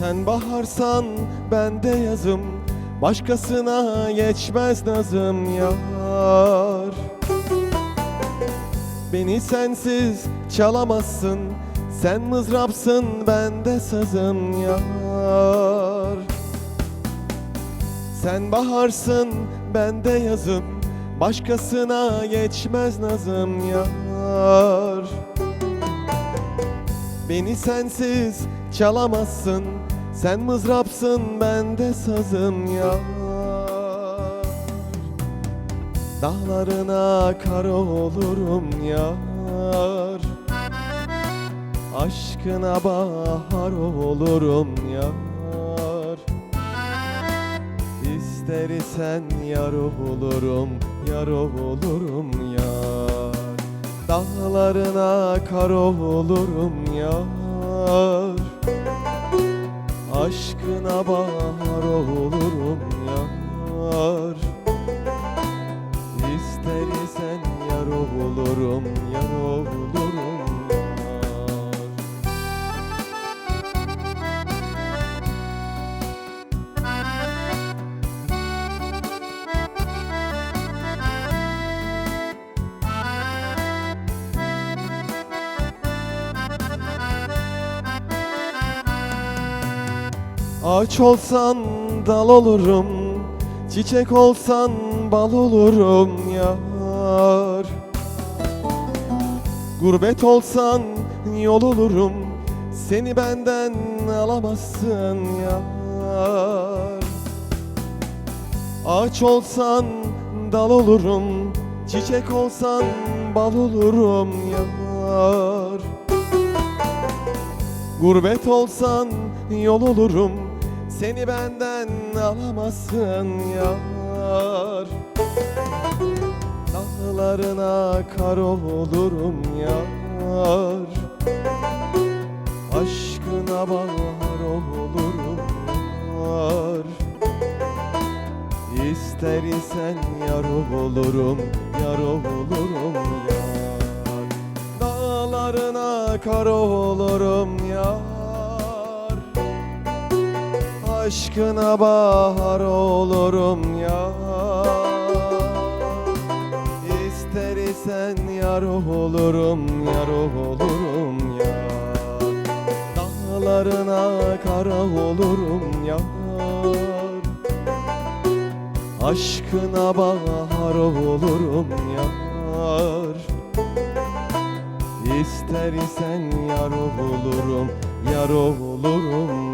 Sen baharsan ben de yazım. Başkasına geçmez nazım yar. Beni sensiz çalamazsın Sen mızrapsın ben de sazım yar. Sen baharsın ben de yazım. Başkasına geçmez nazım yar. Beni sensiz çalamazsın Sen mızrapsın ben de sazım yar. Dağlarına kar olurum yar. Aşkına bahar olurum yar. İster isen yar olurum, yar olurum yar. Dağlarına kar olurum yar Aşkına bahar olurum yar Ağaç olsan dal olurum Çiçek olsan bal olurum yar. Gurbet olsan yol olurum Seni benden alamazsın yar. Ağaç olsan dal olurum Çiçek olsan bal olurum yar. Gurbet olsan yol olurum Seni benden alamazsın yar. Dağlarına kar olurum yar. Aşkına bahar olurum yar. İster isen yar olurum, yar olurum yar. Dağlarına kar olurum yar Aşkına bahar olurum yar İster isen yar olurum, yar olurum yar Dağlarına kara olurum yar Aşkına bahar olurum yar İster isen yar olurum, yar olurum